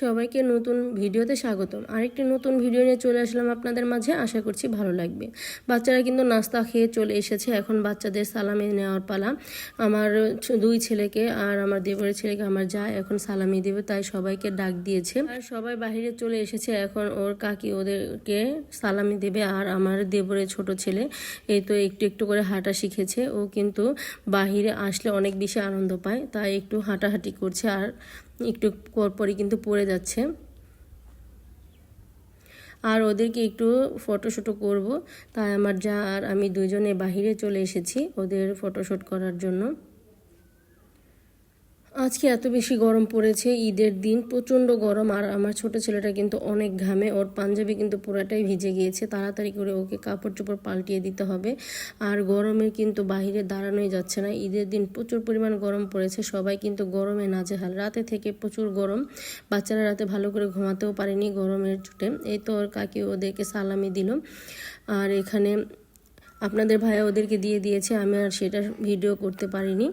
সবাইকে নতুন ভিডিওতে স্বাগতম। আরেকটি নতুন ভিডিও নিয়ে চলে আসলাম আপনাদের মাঝে। আশা করছি ভালো লাগবে। বাচ্চারা কিন্তু নাস্তা খেয়ে চলে এসেছে। এখন বাচ্চাদের সালামি নেওয়ার পালা। আমার দুই ছেলেকে আর আমার দেবরের ছেলেকে আমার যা এখন সালামি দেবে তাই সবাইকে ডাক দিয়েছে। আর সবাই বাইরে চলে এসেছে। এখন ওর কাকি ওদেরকে সালামি দেবে আর আমার দেবরের ছোট ছেলে, এই তো একটু একটু করে হাঁটা শিখেছে। ও কিন্তু বাহিরে আসলে অনেক বেশি আনন্দ পায়, তাই একটু হাঁটাহাঁটি করছে। আর একটু পরপরই কিন্তু পড়ে যাচ্ছে। আর ওদেরকে একটু ফটোশ্যুটও করব। তাই আমার যা আর আমি দুজনে বাহিরে চলে এসেছি ওদের ফটোশ্যুট করার জন্য। আজকে এত বেশি গরম পড়েছে, ঈদের দিন, প্রচণ্ড গরম। আর আমার ছোট ছেলেটা কিন্তু অনেক ঘামে, ওর পাঞ্জাবি কিন্তু পুরাটাই ভিজে গিয়েছে। তাড়াতাড়ি করে ওকে কাপড় চোপড় পাল্টিয়ে দিতে হবে। আর গরমে কিন্তু বাইরে দাঁড়ানোই যাচ্ছে না। ঈদের দিন প্রচুর পরিমাণ গরম পড়েছে, সবাই কিন্তু গরমে নাজেহাল। রাতে থেকে প্রচুর গরম, বাচ্চারা রাতে ভালো করে ঘুমাতেও পারেনি গরমের চোটে এই তো ওর কাকি ওদেরকে সালামি দিল। আর এখানে আপনাদের ভাইয়া ওদেরকে দিয়ে দিয়েছে, আমি আর সেটা ভিডিও করতে পারিনি।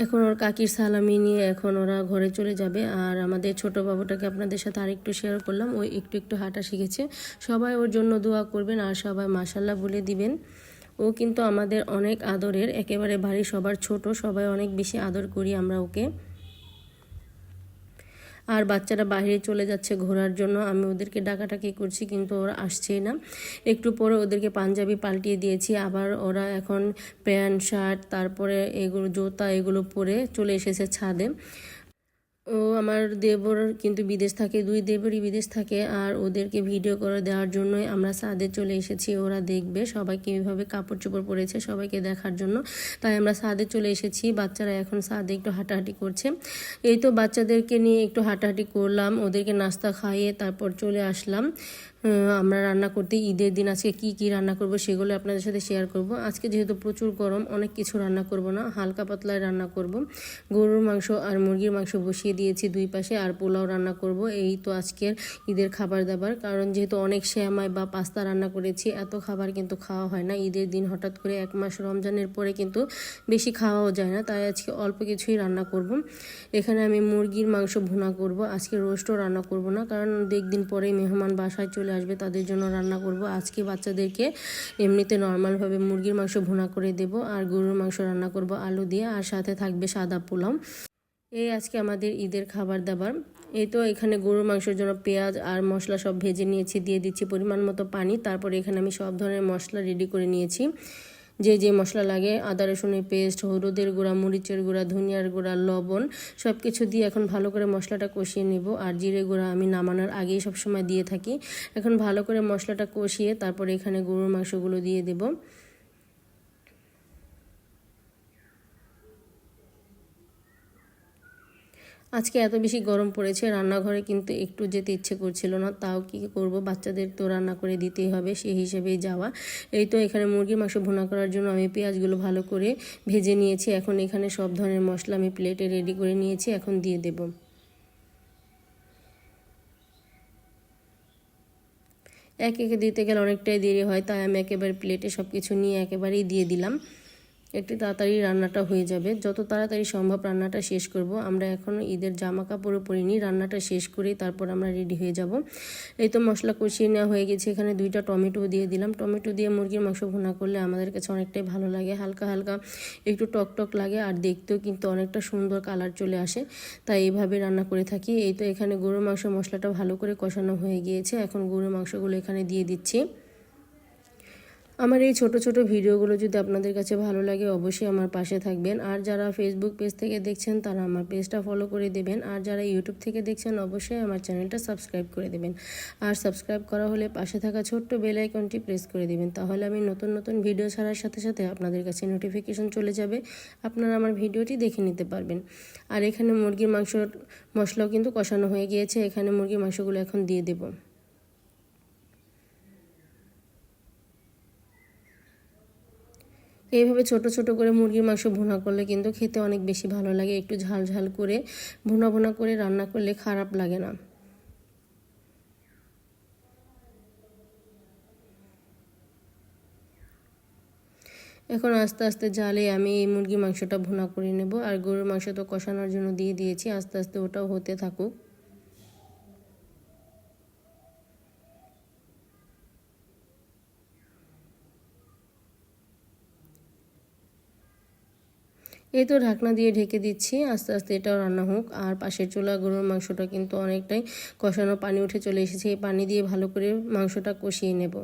এখন ওর কাকির সালামি নিয়ে এখন ওরা ঘরে চলে যাবে। আর আমাদের ছোট বাবুটাকে আপনাদের সাথে আরেকটু শেয়ার করলাম। ওই একটু একটু হাঁটা শিখেছে। সবাই ওর জন্য দোয়া করবেন আর সবাই মাসাল্লাহ বলে দিবেন। ও কিন্তু আমাদের অনেক আদরের। একেবারে বাড়ি সবার ছোট। সবাই অনেক বেশি আদর করি আমরা ওকে। আর বাচ্চারা বাইরে চলে যাচ্ছে ঘোরার জন্য। আমি ওদেরকে ডাকাটাকি করছি কিন্তু ওরা আসছেই না। একটু পরে ওদেরকে পাঞ্জাবি পাল্টিয়ে দিয়েছি। আবার ওরা এখন প্যান্ট, শার্ট, তারপরে এগুলো, জুতা এগুলো পরে চলে এসেছে ছাদে। ও আমার দেবর কিন্তু বিদেশ থাকে, দুই দেবরই বিদেশ থাকে আর ওদেরকে ভিডিও করে দেওয়ার জন্যই আমরা সাদে চলে এসেছি। ওরা দেখবে সবাইকে কীভাবে কাপড় চোপড় পরেছে সবাইকে দেখার জন্য। তাই আমরা সাদে চলে এসেছি। বাচ্চারা এখন সাদে একটু হাঁটাহাঁটি করছে। এই তো বাচ্চাদেরকে নিয়ে একটু হাঁটাহাঁটি করলাম। ওদেরকে নাস্তা খাইয়ে তারপর চলে আসলাম। আমরা রান্না করতে, ঈদের দিন আজকে কি কি রান্না করব সেগুলো আপনাদের সাথে শেয়ার করব। আজকে যেহেতু প্রচুর গরম, অনেক কিছু রান্না করব না, হালকা পাতলায় রান্না করব। গরুর মাংস আর মুরগির মাংস বসিয়ে দিয়েছি দুই পাশে, আর পোলাও রান্না করব। এই তো আজকের ঈদের খাবার দাবার, কারণ যেহেতু অনেক শ্যামায় বা পাস্তা রান্না করেছি, এত খাবার কিন্তু খাওয়া হয় না। ঈদের দিন হঠাৎ করে এক মাস রমজানের পরে কিন্তু বেশি খাওয়াও যায় না, তাই আজকে অল্প কিছুই রান্না করব। এখানে আমি মুরগির মাংস ভুনা করব, আজকে রোস্টও রান্না করব না, কারণ দিন পরেই মেহমান বাসায় চলে আসবে, তাদের জন্য রান্না করব। আজকে বাচ্চাদেরকে এমনিতে নর্মালভাবে মুরগির মাংস ভুনা করে দেব আর গরুর মাংস রান্না করব আলু দিয়ে, আর সাথে থাকবে সাদা পোলাও। এই আজকে আমাদের ঈদের খাবার দাবার। এই তো এখানে গরুর মাংসের জন্য পেঁয়াজ আর মশলা সব ভেজে নিয়েছি, দিয়ে দিচ্ছি পরিমাণ মতো পানি। তারপরে এখানে আমি সব ধরনের মশলা রেডি করে নিয়েছি। যে যে মশলা লাগে, আদা রসুনের পেস্ট হলুদের গুঁড়া, মরিচের গুঁড়া, ধনিয়ার গুঁড়া, লবণ সব কিছু দিয়ে এখন ভালো করে মশলাটা কষিয়ে নেব। আর জিরে গুঁড়া আমি নামানোর আগেই সবসময় দিয়ে থাকি। এখন ভালো করে মশলাটা কষিয়ে তারপরে এখানে গরুর মাংসগুলো দিয়ে দেবো। আজকে এত বেশি গরম পড়েছে, রান্নাঘরে কিন্তু একটু যেতে ইচ্ছে করছিল না, তাও কি করব? বাচ্চাদের তো রান্না করে দিতেই হবে, সেই হিসেবেই যাওয়া। এই তো এখানে মুরগির মাংস ভুনা করার জন্য আমি পেঁয়াজগুলো ভালো করে ভেজে নিয়েছি, এখন এখানে সব ধরনের মশলা আমি প্লেটে রেডি করে নিয়েছি, এখন দিয়ে দেব। এক একে দিতে গেলে অনেকটাই দেরি হয়, তাই আমি একেবারে প্লেটে সব কিছু নিয়ে একেবারেই দিয়ে দিলাম। একটু তাড়াতাড়ি রান্নাটা হয়ে যাবে। যত তাড়াতাড়ি সম্ভব রান্নাটা শেষ করব। আমরা এখন ঈদের জামা কাপড়ও পরিনি, রান্নাটা শেষ করেই তারপর আমরা রেডি হয়ে যাব। এই তো মশলা কষিয়ে নেওয়া হয়ে গেছে। এখানে দুইটা টমেটো দিয়ে দিলাম। টমেটো দিয়ে মুরগির মাংস ভুনা করলে আমাদের কাছে অনেকটাই ভালো লাগে। হালকা হালকা একটু টক টক লাগে আর দেখতেও কিন্তু অনেকটা সুন্দর কালার চলে আসে। তাই এইভাবে রান্না করে থাকি। এই তো এখানে গরুর মাংস মশলাটা ভালো করে কষানো হয়ে গিয়েছে। এখন গরুর মাংসগুলো এখানে দিয়ে দিচ্ছি। আমার এই ছোট ছোট ভিডিওগুলো যদি আপনাদের কাছে ভালো লাগে, অবশ্যই আমার পাশে থাকবেন। আর যারা ফেসবুক পেজ থেকে দেখছেন, তারা আমার পেজটা ফলো করে দেবেন। আর যারা ইউটিউব থেকে দেখছেন, অবশ্যই আমার চ্যানেলটা সাবস্ক্রাইব করে দেবেন। আর সাবস্ক্রাইব করা হলে পাশে থাকা ছোট্ট বেল আইকনটি প্রেস করে দেবেন। তাহলে আমি নতুন নতুন ভিডিও ছাড়ার সাথে সাথে আপনাদের কাছে নোটিফিকেশন চলে যাবে। আপনারা আমার ভিডিওটি দেখে নিতে পারবেন। আর এখানে মুরগির মাংসর মশলাও কিন্তু কষানো হয়ে গিয়েছে। এখানে মুরগির মাংসগুলো এখন দিয়ে দেবো। এইভাবে ছোট ছোট করে মুরগির মাংস ভুনা করলে কিন্তু খেতে অনেক বেশি ভালো লাগে। একটু ঝাল ঝাল করে ভুনা ভুনা করে রান্না করলে খারাপ লাগে না। এখন আস্তে আস্তে জালে আমি এই মুরগির মাংসটা ভুনা করে নেব। আর গরুর মাংস তো কষানোর জন্য দিয়ে দিয়েছি। আস্তে আস্তে ওটাও হতে থাকুক। এই তো ঢাকনা দিয়ে ঢেকে দিচ্ছি, আস্তে আস্তে এটাও রান্না হোক। আর পাশের চুলা গরুর মাংসটা কিন্তু অনেকটাই কষানো পানি উঠে চলে এসেছে, এই পানি দিয়ে ভালো করে মাংসটা কষিয়ে নেব।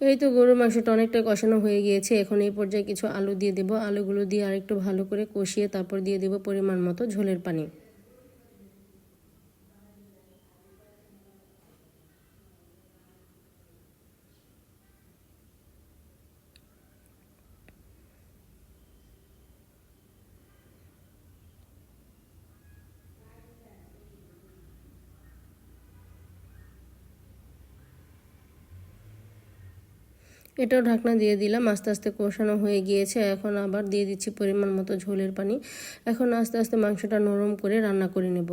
এই তো গরুর মাংসটা অনেকটা কষানো হয়ে গিয়েছে, এখন এই পর্যায়ে কিছু আলু দিয়ে দেবো। আলুগুলো দিয়ে আরেকটু ভালো করে কষিয়ে তারপর দিয়ে দেবো পরিমাণ মতো ঝোলের পানি। এটাও ঢাকনা দিয়ে দিলাম। আস্তে আস্তে কষানো হয়ে গিয়েছে। এখন আবার দিয়ে দিচ্ছি পরিমাণ মতো ঝোলের পানি। এখন আস্তে আস্তে মাংসটা নরম করে রান্না করে নেব।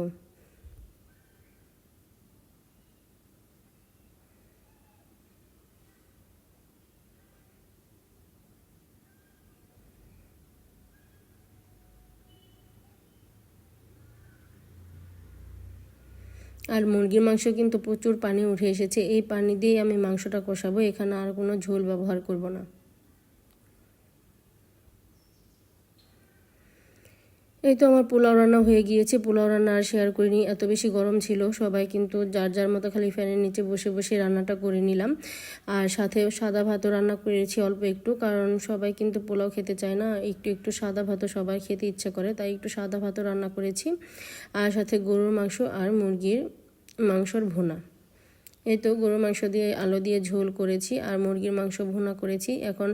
আর মুরগির মাংস কিন্তু প্রচুর পানি উঠে এসেছে। এই পানি দিয়েই আমি মাংসটা কষাবো। এখানে আর কোনো ঝোল ব্যবহার করব না। এই তো আমার পোলাও রান্না হয়ে গিয়েছে। পোলাও রান্না আর শেয়ার করিনি, এত বেশি গরম ছিল। সবাই কিন্তু যার যার মতো খালি ফ্যানের নিচে বসে বসে রান্নাটা করে নিলাম। আর সাথে সাদা ভাতও রান্না করেছি অল্প একটু, কারণ সবাই কিন্তু পোলাও খেতে চায় না। একটু একটু সাদা ভাতও সবাই খেতে ইচ্ছে করে, তাই একটু সাদা ভাতও রান্না করেছি। আর সাথে গরুর মাংস আর মুরগির মাংসর ভুনা। এই তো গরুর মাংস দিয়ে আলো দিয়ে ঝোল করেছি আর মুরগির মাংস ভুনা করেছি। এখন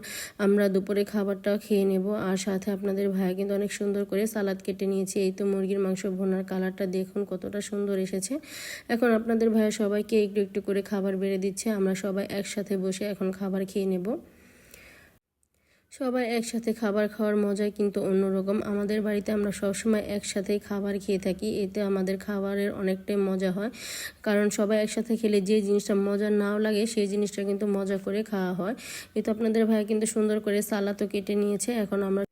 আমরা দুপুরে খাবারটা খেয়ে নেব। আর সাথে আপনাদের ভাইয়া কিন্তু অনেক সুন্দর করে সালাদ কেটে নিয়েছি। এই তো মুরগির মাংস ভুনার কালারটা দেখুন কতটা সুন্দর এসেছে। এখন আপনাদের ভাইয়া সবাইকে একটু একটু করে খাবার বেড়ে দিচ্ছে। আমরা সবাই একসাথে বসে এখন খাবার খেয়ে নেব। সবাই একসাথে খাবার খাওয়ার মজাই কিন্তু অন্যরকম। আমাদের বাড়িতে আমরা সবসময় একসাথেই খাবার খেয়ে থাকি, এতে আমাদের খাবারের অনেকটাই মজা হয়। কারণ সবাই একসাথে খেলে যে জিনিসটা মজা নাও লাগে, সেই জিনিসটা কিন্তু মজা করে খাওয়া হয়। এতে আপনাদের ভাই কিন্তু সুন্দর করে সালাতও কেটে নিয়েছে, এখন আমরা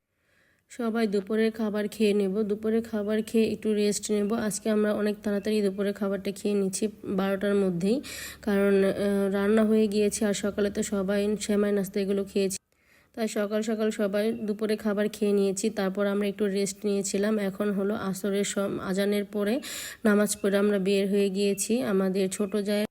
সবাই দুপুরের খাবার খেয়ে নেব। দুপুরে খাবার খেয়ে একটু রেস্ট নেব। আজকে আমরা অনেক তাড়াতাড়ি দুপুরে খাবারটা খেয়ে নিচ্ছি বারোটার মধ্যেই। কারণ রান্না হয়ে গিয়েছে আর সকালে তো সবাই সেমাই নাস্তা এগুলো খেয়েছি। তাই সকাল সকাল সবাই দুপুরে খাবার খেয়ে নিয়েছি। তারপর আমরা একটু রেস্ট নিয়েছিলাম। এখন হলো আসরের সব আজানের পরে নামাজ পড়ে আমরা বের হয়ে গিয়েছি। আমাদের ছোট যায়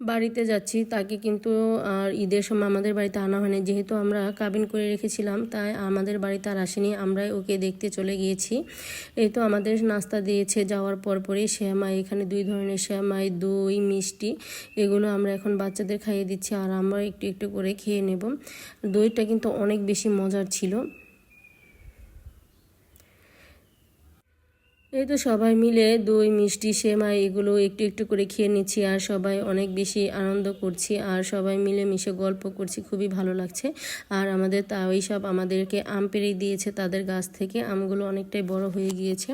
বাড়িতে যাচ্ছি, তাকে কিন্তু আর ঈদের সময় আমাদের বাড়িতে আনা হয়নি। যেহেতু আমরা কাবিন করে রেখেছিলাম, তাই আমাদের বাড়িতে আর আসেনি। আমরাই ওকে দেখতে চলে গিয়েছি। এই তো আমাদের নাস্তা দিয়েছে। যাওয়ার পরপরই শ্যামাই এখানে দুই ধরনের শ্যামাই দই, মিষ্টি, এগুলো আমরা এখন বাচ্চাদের খাইয়ে দিচ্ছি। আর আমরা একটু একটু করে খেয়ে নেব। দইটা কিন্তু অনেক বেশি মজার ছিল। এই তো সবাই মিলে দই, মিষ্টি, সেমাই এগুলো একটু একটু করে খেয়ে নিচ্ছি আর সবাই অনেক বেশি আনন্দ করছি আর সবাই মিলে মিশে গল্প করছি, খুবই ভালো লাগছে। আর আমাদের তা ওই সব আমাদেরকে আম পেড়ে দিয়েছে তাদের গাছ থেকে, আমগুলো অনেকটাই বড় হয়ে গিয়েছে।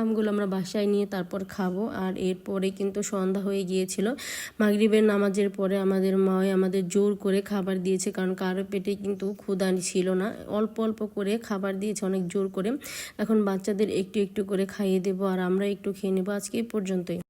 আমগুলো আমরা বাসায় নিয়ে তারপর খাব। আর এরপরে কিন্তু সন্ধ্যা হয়ে গিয়েছিল। মাগরিবের নামাজের পরে আমাদের মায় আমাদের জোর করে খাবার দিয়েছে, কারণ কারও পেটে কিন্তু ক্ষুদা ছিল না। অল্প অল্প করে খাবার দিয়েছে, অনেক জোর করে। এখন বাচ্চাদের একটু একটু করে খাইয়ে দেবো আর আমরা একটু খেয়ে নেব। আজকে এই পর্যন্তই।